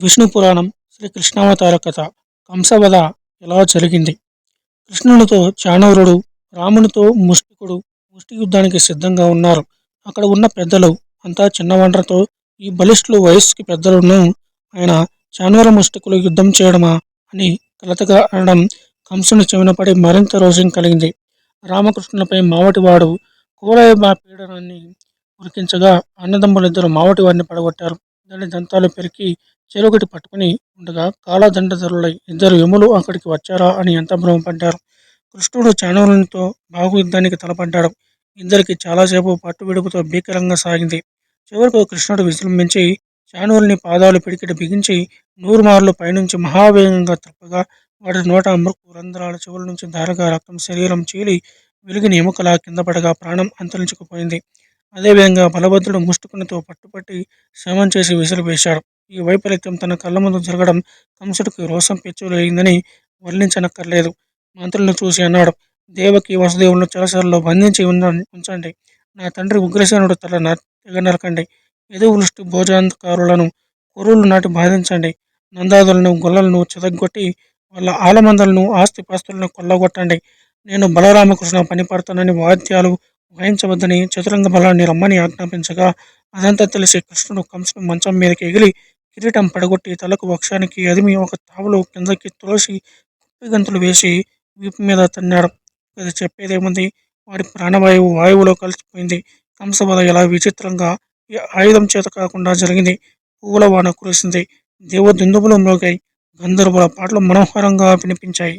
విష్ణు పురాణం శ్రీ కృష్ణావతార కథ కంసవధ ఎలా జరిగింది? కృష్ణునితో చాణూరుడు రామునితో ముష్టికుడు ముష్టి యుద్ధానికి సిద్ధంగా ఉన్నారు. అక్కడ ఉన్న పెద్దలు అంతా చిన్నవండ్రతో ఈ బలిష్ఠులు వయస్సుకి పెద్దలను ఆయన చాణవర ముష్టికులు యుద్ధం చేయడమా అని కలతగా అనడం కంసుని చెవినపడి మరింత రోషం కలిగింది. రామకృష్ణులపై మావటివాడు కూలయ పీడనాన్ని ఉరికించగా అన్నదమ్ములిద్దరు మావటి వారిని పడగొట్టారు. దాని దంతాలు పెరికి చెరొకటి పట్టుకుని ఉండగా కాలదండధరులై ఇద్దరు యములు అక్కడికి వచ్చారా అని ఎంత భ్రమపడ్డారు కృష్ణుడు చాణూరునితో బాగు యుద్ధానికి తలపడ్డాడు. ఇద్దరికి చాలాసేపు పట్టు విడుపుతో భీకరంగా సాగింది. చివరకు కృష్ణుడు విజృంభించి చాణూరుని పాదాలు పిడికిట బిగించి నూరు మార్లు పైనుంచి మహావేగంగా తప్పగా వాటి నోట అమృకు రంధ్రాల చెవుల నుంచి ధారగా రక్తం శరీరం చీలి వెలిగిన ఎముకలా కింద పడగా ప్రాణం అంతరించుకుపోయింది. అదేవిధంగా బలభద్రుడు ముష్టికునితో పట్టుపట్టి శమం చేసి విసిరివేశాడు. ఈ వైపరీత్యం తన కళ్ళ ముందు జరగడం కంసుడికి రోషం పెచ్చులైందని వర్ణించనక్కర్లేదు. మంత్రులను చూసి అన్నాడు దేవకి వసుదేవులను చెరసల్లో బంధించి ఉంచండి. నా తండ్రి ఉగ్రసేనుడు తల తెగ నరకండి. యదువృష్టి భోజాంతకారులను కొరువులు నాటి బాధించండి. నందాదులను గొల్లలను చెదగొట్టి వాళ్ళ ఆలమందలను ఆస్తిపాస్తులను కొల్లగొట్టండి. నేను బలరామకృష్ణ పని పడతానని వాద్యాలు వాయించవద్దని చతురంగ బలాన్ని రమ్మని ఆజ్ఞాపించగా అదంతా తెలిసి కృష్ణుడు కంసుడు మంచం మీదకి ఎగిలి కిరీటం పడగొట్టి తలకు వక్షానికి అదిమి ఒక తావులో కిందకి తులసి గంతులు వేసి వీపు మీద తన్నాడు. అది చెప్పేదేముంది? వాడి ప్రాణవాయువు వాయువులో కలిసిపోయింది. కంసవధ ఎలా విచిత్రంగా ఆయుధం చేత కాకుండా జరిగింది. పువ్వుల వాన కురిసింది. దేవదుందుబులు మ్రోగాయి గంధర్వుల పాటలు మనోహరంగా వినిపించాయి.